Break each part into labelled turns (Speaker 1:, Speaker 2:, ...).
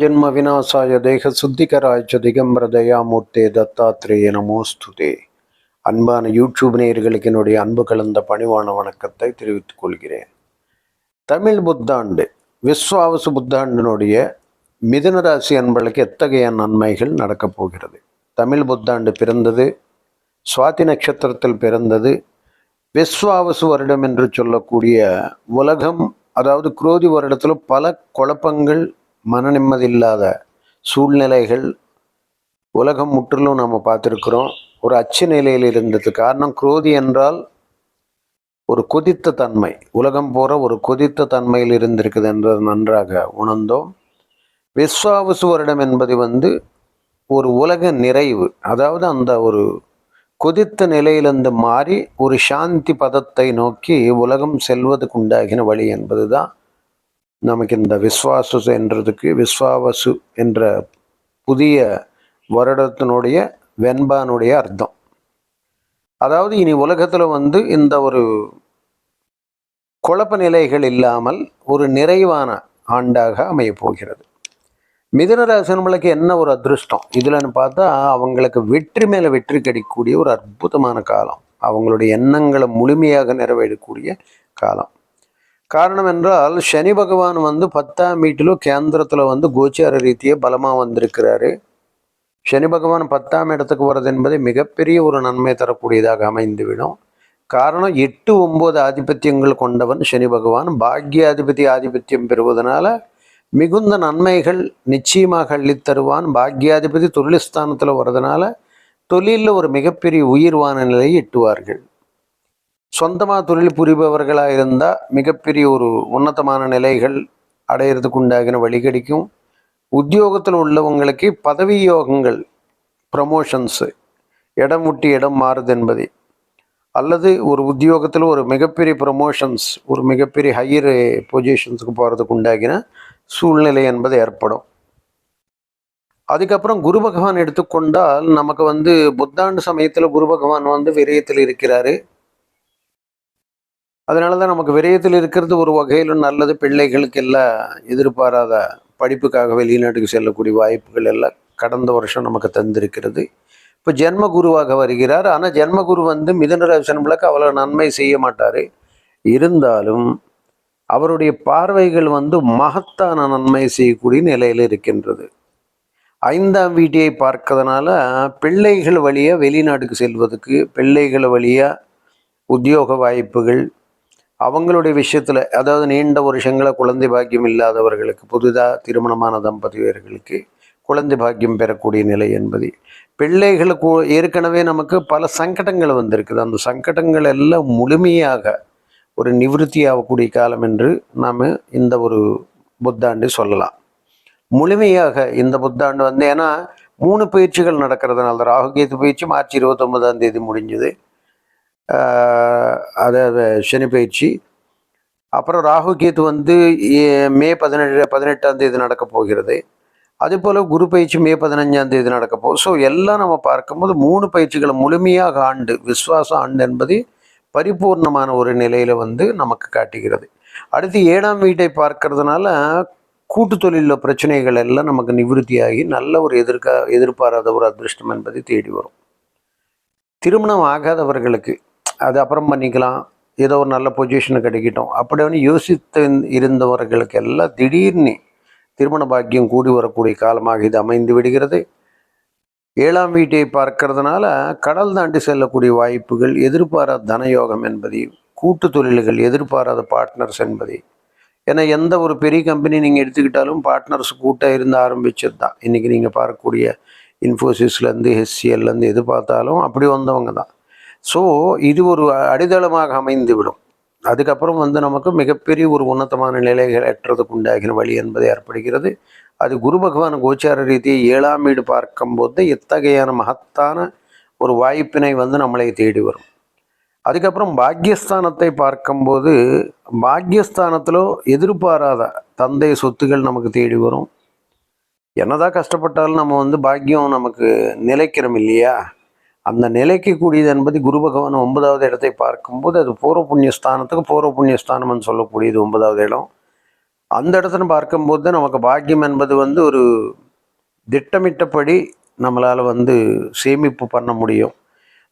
Speaker 1: ஜென்ம விநாசாய தேக சுத்திகராய்ச்ச திகம்பர தயாமூர்த்தே தத்தாத்ரேய நமோஸ்துதே அன்பான யூடியூப் நேயர்களுக்கு என்னுடைய அன்பு கலந்த பணிவான வணக்கத்தை தெரிவித்துக் கொள்கிறேன். தமிழ் புத்தாண்டு விஸ்வாவசு புத்தாண்டினுடைய மிதுனராசி அன்பர்களுக்கு எத்தகைய நன்மைகள் நடக்கப் போகிறது? தமிழ் புத்தாண்டு பிறந்தது சுவாதி நட்சத்திரத்தில் பிறந்தது விஸ்வாவசு வருடம் என்று சொல்லக்கூடிய உலகம் அதாவது குரோதி வருடத்தில் பல குழப்பங்கள் மன நிம்மதி இல்லாத சூழ்நிலைகள் உலகம் முற்றிலும் நாம் பார்த்துருக்குறோம். ஒரு அச்சு நிலையில் இருந்தது காரணம் குரோதி என்றால் ஒரு கொதித்த தன்மை. உலகம் போகிற ஒரு கொதித்த தன்மையில் இருந்திருக்குது என்றது நன்றாக உணர்ந்தோம். விஸ்வாவசு வருடம் என்பது வந்து ஒரு உலக நிறைவு. அதாவது அந்த ஒரு கொதித்த நிலையிலிருந்து மாறி ஒரு சாந்தி பதத்தை நோக்கி உலகம் செல்வதுக்கு உண்டாகின வழி என்பது தான் நமக்கு இந்த விஸ்வாசு என்றதுக்கு விஸ்வாவசு என்ற புதிய வருடத்தினுடைய வெண்பானுடைய அர்த்தம். அதாவது இனி உலகத்தில் வந்து இந்த ஒரு குழப்ப நிலைகள் இல்லாமல் ஒரு நிறைவான ஆண்டாக அமையப் போகிறது மிதுனராசனங்களுக்கு என்ன ஒரு அதிருஷ்டம்? இதுலன்னு பார்த்தா அவங்களுக்கு வெற்றி மேலே வெற்றி கிடைக்கக்கூடிய ஒரு அற்புதமான காலம். அவங்களுடைய எண்ணங்களை முழுமையாக நிறைவேறக்கூடிய காலம். காரணம் என்றால் சனி பகவான் வந்து பத்தாம் வீட்டிலும் கேந்திரத்தில் வந்து கோச்சார ரீதியாக பலமாக வந்திருக்கிறாரு. சனி பகவான் பத்தாம் இடத்துக்கு வர்றது என்பது மிகப்பெரிய ஒரு நன்மை தரக்கூடியதாக அமைந்துவிடும். காரணம் எட்டு ஒம்பது ஆதிபத்தியங்கள் கொண்டவன் சனி பகவான். பாக்யாதிபதி ஆதிபத்தியம் பெறுவதனால மிகுந்த நன்மைகள் நிச்சயமாக அள்ளித்தருவான் பாக்யாதிபதி தொழில்ஸ்தானத்தில் வர்றதுனால தொழிலில் ஒரு மிகப்பெரிய உயிர்வான நிலையை எட்டுவார்கள். சொந்தமாக தொழில் புரிபவர்களாக இருந்தால் மிகப்பெரிய ஒரு உன்னதமான நிலைகள் அடையிறதுக்கு உண்டாகின வழி கிடைக்கும். உத்தியோகத்தில் உள்ளவங்களுக்கு பதவி யோகங்கள் ப்ரமோஷன்ஸு இடம் விட்டு இடம் மாறுது என்பதை. அல்லது ஒரு உத்தியோகத்தில் ஒரு மிகப்பெரிய ப்ரமோஷன்ஸ் ஒரு மிகப்பெரிய ஹையர் பொசிஷன்ஸுக்கு போகிறதுக்கு உண்டாகின சூழ்நிலை என்பது ஏற்படும். அதுக்கப்புறம் குரு பகவான் எடுத்துக்கொண்டால் நமக்கு வந்து புத்தாண்டு சமயத்தில் குரு பகவான் வந்து விரயத்தில் இருக்கிறாரு. அதனால தான் நமக்கு விரயத்தில் இருக்கிறது ஒரு வகையில் நல்லது. பிள்ளைகளுக்கு எல்லாம் எதிர்பாராத படிப்புக்காக வெளிநாட்டுக்கு செல்லக்கூடிய வாய்ப்புகள் எல்லாம் கடந்த வருஷம் நமக்கு தந்திருக்கிறது. இப்போ ஜென்ம குருவாக வருகிறார். ஆனால் ஜென்ம குரு வந்து மிதன ராசனங்களுக்கு அவ்வளோ நன்மை செய்ய மாட்டார். இருந்தாலும் அவருடைய பார்வைகள் வந்து மகத்தான நன்மை செய்யக்கூடிய நிலையில் இருக்கின்றது. ஐந்தாம் வீட்டியை பார்க்கறதுனால பிள்ளைகள் வழியாக வெளிநாட்டுக்கு செல்வதற்கு பிள்ளைகள் வழியாக உத்தியோக வாய்ப்புகள் அவங்களுடைய விஷயத்தில் அதாவது நீண்ட வருஷங்களை குழந்தை பாக்கியம் இல்லாதவர்களுக்கு புதிதாக திருமணமான தம்பதியர்களுக்கு குழந்தை பாக்கியம் பெறக்கூடிய நிலை என்பது. பிள்ளைகளுக்கு ஏற்கனவே நமக்கு பல சங்கடங்கள் வந்திருக்குது. அந்த சங்கடங்கள் எல்லாம் முழுமையாக ஒரு நிவிருத்தி ஆகக்கூடிய காலம் என்று நாம் இந்த ஒரு புத்தாண்டு சொல்லலாம். முழுமையாக இந்த புத்தாண்டு வந்து ஏன்னா மூணு பயிற்சிகள் நடக்கிறதுனால ராகுகேது பயிற்சி மார்ச் இருபத்தொன்பதாம் தேதி முடிஞ்சுது. அதாவது சனி பயிற்சி. அப்புறம் ராகு கேத்து வந்து மே பதினேழு பதினெட்டாம் தேதி நடக்க போகிறது. அதே போல் குரு பயிற்சி மே பதினஞ்சாம் தேதி நடக்க போகுது. ஸோ எல்லாம் நம்ம பார்க்கும்போது மூணு பயிற்சிகளை முழுமையாக ஆண்டு விஸ்வாச ஆண்டு என்பது பரிபூர்ணமான ஒரு நிலையில் வந்து நமக்கு காட்டுகிறது. அடுத்து ஏழாம் வீட்டை பார்க்கறதுனால கூட்டு தொழிலில் பிரச்சனைகள் எல்லாம் நமக்கு நிவிருத்தியாகி நல்ல ஒரு எதிர்கா எதிர்பாராத ஒரு அதிருஷ்டம் என்பதை தேடி வரும். திருமணம் ஆகாதவர்களுக்கு அது அப்புறம் பண்ணிக்கலாம். ஏதோ ஒரு நல்ல பொசிஷன் கிடைக்கட்டும். அப்படி வந்து யோசித்து இருந்தவர்களுக்கு எல்லாம் திடீர்னு திருமண பாக்கியம் கூடி வரக்கூடிய காலமாக இது அமைந்து விடுகிறது. ஏழாம் வீட்டை பார்க்கறதுனால கடல் தாண்டி செல்லக்கூடிய வாய்ப்புகள் எதிர்பாராத தனயோகம் என்பதை கூட்டு தொழில்கள் எதிர்பாராத பார்ட்னர்ஸ் என்பதை. ஏன்னா எந்த ஒரு பெரிய கம்பெனி நீங்கள் எடுத்துக்கிட்டாலும் பார்ட்னர்ஸ் கூட்டாக இருந்து ஆரம்பிச்சது தான் இன்றைக்கி நீங்கள் பார்க்கக்கூடிய இன்ஃபோசிஸ்லேருந்து ஹெச்சிஎல்லேருந்து எது பார்த்தாலும் அப்படி வந்தவங்க தான் ஸோ இது ஒரு அடித்தளமாக அமைந்து விடும் அதுக்கப்புறம் வந்து நமக்கு மிகப்பெரிய ஒரு உன்னதமான நிலைகள் எட்டுறதுக்கு உண்டாகின வழி என்பது ஏற்படுகிறது. அது குரு பகவான் கோச்சார ரீதியை ஏழாம் வீடு பார்க்கும்போது எத்தகையான மகத்தான ஒரு வாய்ப்பினை வந்து நம்மளை தேடி வரும். அதுக்கப்புறம் பாக்யஸ்தானத்தை பார்க்கும்போது பாக்யஸ்தானத்தில் எதிர்பாராத தந்தை சொத்துகள் நமக்கு தேடி வரும். என்னதான் கஷ்டப்பட்டாலும் நம்ம வந்து பாக்கியம் நமக்கு நிலைக்கிறோம் இல்லையா? அந்த நிலைக்கு கூடியது என்பது குரு பகவான் ஒன்பதாவது இடத்தை பார்க்கும்போது அது பூர்வ புண்ணிய ஸ்தானத்துக்கு பூர்வ புண்ணிய ஸ்தானம்னு சொல்லக்கூடியது ஒன்பதாவது இடம். அந்த இடத்துல பார்க்கும்போது தான் நமக்கு பாக்கியம் என்பது வந்து ஒரு திட்டமிட்டபடி நம்மளால் வந்து சேமிப்பு பண்ண முடியும்.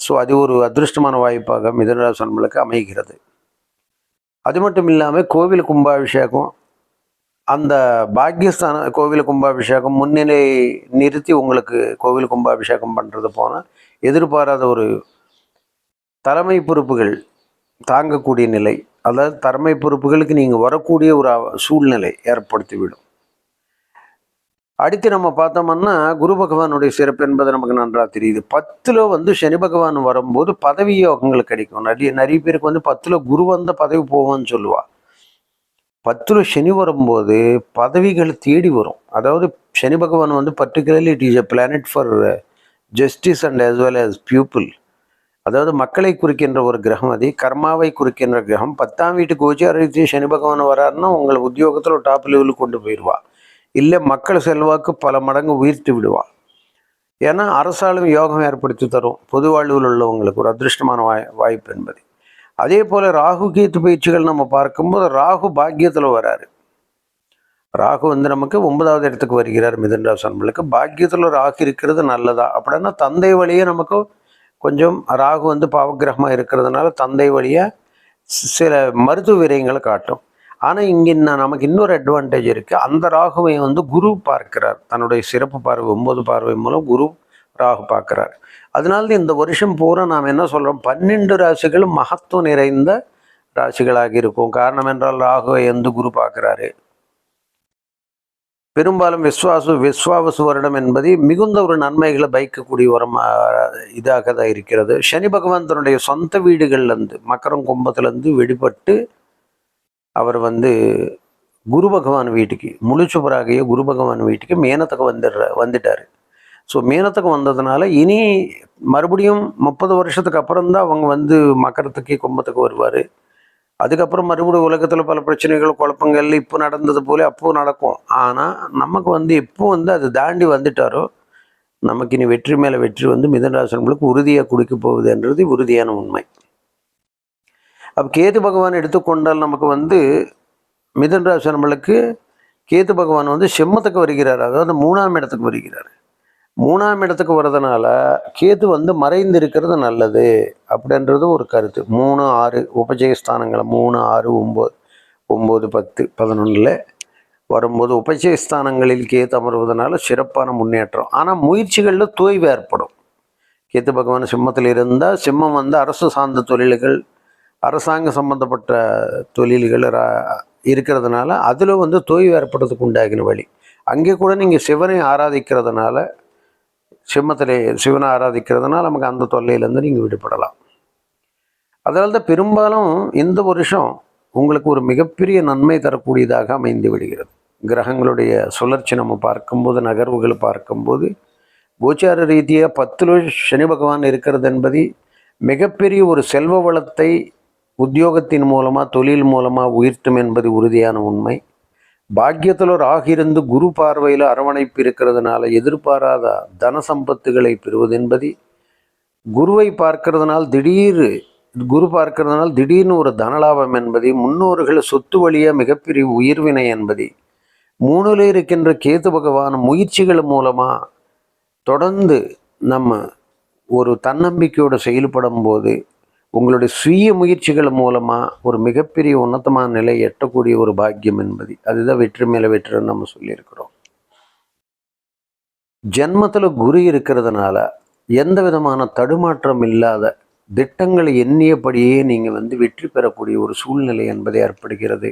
Speaker 1: ஸோ அது ஒரு அதிருஷ்டமான வாய்ப்பாக மிதனராசன்களுக்கு அமைகிறது. அது மட்டும் இல்லாமல் கோவில் கும்பாபிஷேகம் அந்த பாக்கியஸ்தான கோவில் கும்பாபிஷேகம் முன்னிலை நிறுத்தி உங்களுக்கு கோவில் கும்பாபிஷேகம் பண்ணுறது போனால் எதிர்பாராத ஒரு தலைமை பொறுப்புகள் தாங்கக்கூடிய நிலை அதாவது தலைமை பொறுப்புகளுக்கு நீங்கள் வரக்கூடிய ஒரு சூழ்நிலை ஏற்படுத்திவிடும். அடுத்து நம்ம பார்த்தோம்னா குரு பகவானுடைய சிறப்பு என்பது நமக்கு நன்றாக தெரியுது. பத்தில் வந்து சனி பகவான் வரும்போது பதவி யோகங்கள் கிடைக்கும். நிறைய நிறைய பேருக்கு வந்து பத்தில் குரு வந்த பதவி போவோம்னு சொல்லுவாள் பத்தில் சனி வரும்போது பதவிகள் தேடி வரும். அதாவது சனி பகவான் வந்து particularly it is a planet for justice and as well as people அதாவது மக்களை குறிக்கின்ற ஒரு கிரகம் அது கர்மாவை குறிக்கின்ற கிரகம். பத்தாம் வீட்டு கோச்சாரத்தை சனி பகவான் வராருன்னா உங்களை உத்தியோகத்தில் டாப் லெவலுக்கு கொண்டு போயிடுவா இல்லை மக்கள் செல்வாக்கு பல மடங்கு உயிர்த்து விடுவா. ஏன்னா அரசாலும் யோகம் ஏற்படுத்தி தரும். பொது வாழ்வில் உள்ளவங்களுக்கு ஒரு அதிருஷ்டமான வாய் வாய்ப்பு என்பது. அதே போல் ராகு கீர்த்து பயிற்சிகள் நம்ம பார்க்கும்போது ராகு பாக்கியத்தில் வராரு. ராகு வந்து நமக்கு ஒன்பதாவது இடத்துக்கு வருகிறார் மிதன் ராசி பாக்கியத்தில் ராகு இருக்கிறது நல்லதா? அப்படின்னா தந்தை வழியே நமக்கு கொஞ்சம் ராகு வந்து பாவக்கிரகமாக இருக்கிறதுனால தந்தை வழியாக சில மருத்துவ விரயங்களை காட்டும். ஆனால் இங்கே நான் நமக்கு இன்னொரு அட்வான்டேஜ் இருக்குது அந்த ராகுவை வந்து குரு பார்க்கிறார். தன்னுடைய சிறப்பு பார்வை ஒன்பது பார்வை மூலம் குரு ராகு பார்க்கிறார். அதனால இந்த வருஷம் பூரா நாம் என்ன சொல்கிறோம் பன்னெண்டு ராசிகளும் மகத்துவம் நிறைந்த ராசிகளாக இருக்கும். காரணம் என்றால் ராகுவை வந்து குரு பார்க்குறாரு. பெரும்பாலும் விஸ்வாசு விஸ்வாவசு வருடம் என்பது மிகுந்த ஒரு நன்மைகளை பைக்கக்கூடிய ஒரு இதாக தான் இருக்கிறது. சனி பகவான் தன்னுடைய சொந்த வீடுகள்லேருந்து மக்கரம் கும்பத்துலேருந்து வெளிப்பட்டு அவர் வந்து குரு பகவான் வீட்டுக்கு முழுச்சுபராகிய குரு பகவான் வீட்டுக்கு மேனத்துக்கு வந்துடுற வந்துட்டார். ஸோ மேனத்துக்கு வந்ததுனால இனி மறுபடியும் முப்பது வருஷத்துக்கு அப்புறம் தான் அவங்க வந்து மக்கரத்துக்கு கும்பத்துக்கு வருவார். அதுக்கப்புறம் மறுபடியும் உலகத்தில் பல பிரச்சனைகள் குழப்பங்கள் இப்போ நடந்தது போல அப்போ நடக்கும். ஆனால் நமக்கு வந்து எப்போ வந்து அது தாண்டி வந்துட்டாரோ நமக்கு இனி வெற்றி மேலே வெற்றி வந்து மிதனராசனங்களுக்கு உறுதியாக கொடுக்க போகுதுன்றது உறுதியான உண்மை. அப்போ கேது பகவான் எடுத்துக்கொண்டால் நமக்கு வந்து மிதன் ராசி நம்மளுக்கு கேது பகவான் வந்து செம்மத்துக்கு வருகிறார். அதாவது மூணாம் இடத்துக்கு வருகிறார். மூணாம் இடத்துக்கு வர்றதுனால கேது வந்து மறைந்து இருக்கிறது நல்லது அப்படின்றது ஒரு கருத்து. மூணு ஆறு உபஜயஸ்தானங்களை மூணு ஆறு ஒம்பது ஒம்பது பத்து பதினொன்றில் வரும்போது உபஜயஸ்தானங்களில் கேத்து அமர்வதனால சிறப்பான முன்னேற்றம். ஆனால் முயற்சிகளில் தோய்வு ஏற்படும். கேத்து பகவான் சிம்மத்தில் இருந்தால் சிம்மம் வந்து அரசு சார்ந்த தொழில்கள் அரசாங்க சம்பந்தப்பட்ட தொழில்கள் ரா- இருக்கிறதுனால அதில் வந்து தோய்வு ஏற்படுறதுக்கு உண்டாகின வழி. அங்கே கூட நீங்கள் சிவனை ஆராதிக்கிறதுனால சிம்மத்திலே சிவனை ஆராதிக்கிறதுனால நமக்கு அந்த தொல்லையிலேருந்து நீங்கள் விடுபடலாம். அதனால தான் பெரும்பாலும் இந்த வருஷம் உங்களுக்கு ஒரு மிகப்பெரிய நன்மை தரக்கூடியதாக அமைந்து விடுகிறது. கிரகங்களுடைய சுழற்சி நம்ம பார்க்கும்போது நகர்வுகளை பார்க்கும்போது கோச்சார ரீதியாக பத்தில் சனி பகவான் இருக்கிறது என்பது மிகப்பெரிய ஒரு செல்வ வளத்தை உத்தியோகத்தின் மூலமாக தொழில் மூலமாக உயர்த்தும் என்பது உறுதியான உண்மை. பாக்கியத்தில் ராகு இருந்து குரு பார்வையில் அரவணைப்பு இருக்கிறதுனால எதிர்பாராத தன சம்பத்துகளை பெறுவது என்பது குருவை பார்க்கறதுனால் திடீர் குரு பார்க்கறதுனால் திடீர்னு ஒரு தனலாபம் என்பது முன்னோர்கள் சொத்து வழியாக மிகப்பெரிய உயிர்வினை என்பது மூணுல இருக்கின்ற கேது பகவான் முயற்சிகள் மூலமாக தொடர்ந்து நம்ம ஒரு தன்னம்பிக்கையோடு செயல்படும் போது உங்களுடைய சுய முயற்சிகள் மூலமாக ஒரு மிகப்பெரிய உன்னதமான நிலை எட்டக்கூடிய ஒரு பாக்கியம் என்பது. அதுதான் வெற்றி மேலே வெற்றின்னு நம்ம சொல்லியிருக்கிறோம். ஜென்மத்தில் குரு இருக்கிறதுனால எந்த விதமான தடுமாற்றம் இல்லாத திட்டங்களை எண்ணியபடியே நீங்கள் வந்து வெற்றி பெறக்கூடிய ஒரு சூழ்நிலை என்பது ஏற்படுகிறது.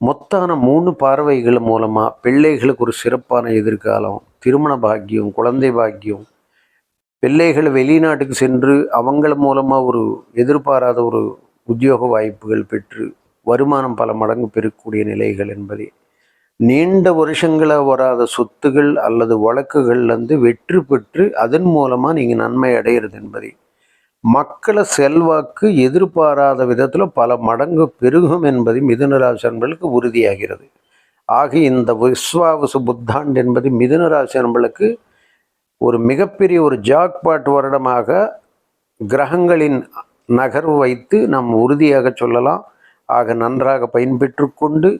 Speaker 1: மொத்தான மூணு பார்வைகள் மூலமாக பிள்ளைகளுக்கு ஒரு சிறப்பான எதிர்காலம் திருமண பாக்கியம் குழந்தை பாக்கியம் பிள்ளைகள் வெளிநாட்டுக்கு சென்று அவங்கள மூலமாக ஒரு எதிர்பாராத ஒரு உத்தியோக வாய்ப்புகள் பெற்று வருமானம் பல மடங்கு பெறக்கூடிய நிலைகள் என்பதே. நீண்ட வருஷங்களாக வராத சொத்துகள் அல்லது வழக்குகள்லேருந்து வெற்றி பெற்று அதன் மூலமாக நீங்கள் நன்மை அடையிறது என்பதை. மக்களை செல்வாக்கு எதிர்பாராத விதத்தில் பல மடங்கு பெருகும் என்பது மிதுனராசி அன்பர்களுக்கு உறுதியாகிறது. ஆக இந்த விஸ்வாவசு புத்தாண்டு என்பது மிதுனராசி அன்பர்களுக்கு ஒரு மிகப்பெரிய ஒரு ஜாக்பாட் வருடமாக கிரகங்களின் நகர்வு வைத்து நாம் உறுதியாக சொல்லலாம். ஆக நன்றாக பயன்பெற்று கொண்டு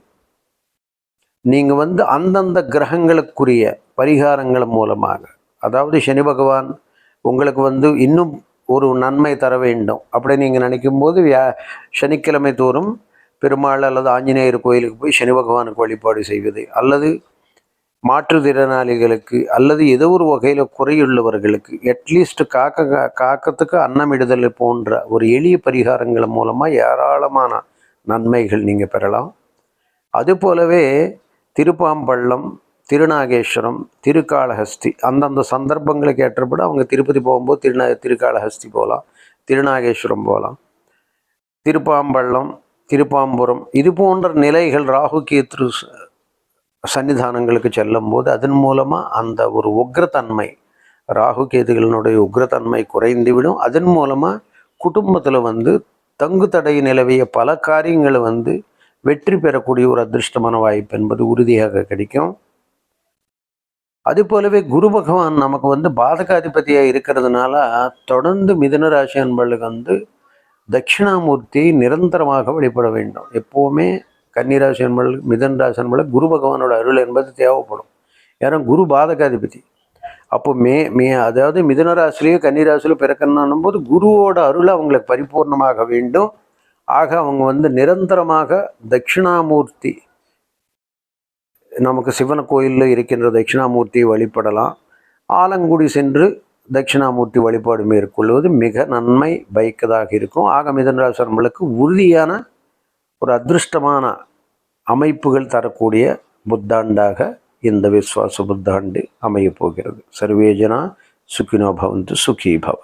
Speaker 1: நீங்கள் வந்து அந்தந்த கிரகங்களுக்குரிய பரிகாரங்கள் மூலமாக அதாவது சனி பகவான் உங்களுக்கு வந்து இன்னும் ஒரு நன்மை தர வேண்டும் அப்படி நீங்கள் நினைக்கும்போது வியா சனிக்கிழமை தோறும் பெருமாள் அல்லது ஆஞ்சநேயர் கோயிலுக்கு போய் சனி பகவானுக்கு வழிபாடு செய்வது அல்லது மாற்றுத்திறனாளிகளுக்கு அல்லது ஏதோ ஒரு வகையில் குறையுள்ளவர்களுக்கு அட்லீஸ்ட் காக்க காக்கத்துக்கு அன்னமிடுதல் போன்ற ஒரு எளிய பரிகாரங்கள் மூலமாக ஏராளமான நன்மைகள் நீங்கள் பெறலாம். அதுபோலவே திருப்பாம்பள்ளம் திருநாகேஸ்வரம் திருக்காளஹஸ்தி அந்தந்த சந்தர்ப்பங்களுக்கு ஏற்றப்பட அவங்க திருப்பதி போகும்போது திருநா திருக்காளஹஸ்தி போகலாம் திருநாகேஸ்வரம் போகலாம் திருப்பாம்பள்ளம் திருப்பாம்புரம் இது போன்ற நிலைகள் ராகு கேத்ரு சன்னிதானங்களுக்கு செல்லும்போது அதன் மூலமாக அந்த ஒரு உக்ரத்தன்மை ராகு கேதுகளினுடைய உக்ரத்தன்மை குறைந்துவிடும். அதன் மூலமாக குடும்பத்தில் வந்து தங்கு தடை நிலவிய பல காரியங்களை வந்து வெற்றி பெறக்கூடிய ஒரு அதிர்ஷ்டமான வாய்ப்பு என்பது உறுதியாக கிடைக்கும். அது போலவே குரு பகவான் நமக்கு வந்து பாதகாதிபதியாக இருக்கிறதுனால தொடர்ந்து மிதுன ராசி அன்பர்களுக்கு வந்து தட்சிணாமூர்த்தியை நிரந்தரமாக வழிபட வேண்டும். எப்போவுமே கன்னிராசி அன்பர்கள் மிதன் ராசி அன்பர்கள் குரு பகவானோட அருள் என்பது தேவைப்படும். ஏன்னா குரு பாதகாதிபதி. அப்போ மே மே அதாவது மிதுன ராசிலேயோ கன்னிராசிலையோ பிறக்கணும் போது குருவோட அருள் அவங்களுக்கு பரிபூர்ணமாக வேண்டும். ஆக அவங்க வந்து நிரந்தரமாக தட்சிணாமூர்த்தி நமக்கு சிவன கோயிலில் இருக்கின்ற தட்சிணாமூர்த்தியை வழிபடலாம். ஆலங்குடி சென்று தட்சிணாமூர்த்தி வழிபாடு மேற்கொள்வது மிக நன்மை பயக்கதாக இருக்கும். ஆக மிதனராசர்களுக்கு உறுதியான ஒரு அதிருஷ்டமான அமைப்புகள் தரக்கூடிய புத்தாண்டாக இந்த விஸ்வாச புத்தாண்டு அமையப் போகிறது. சர்வேஜனா சுகினோ பவந்து சுகி பவ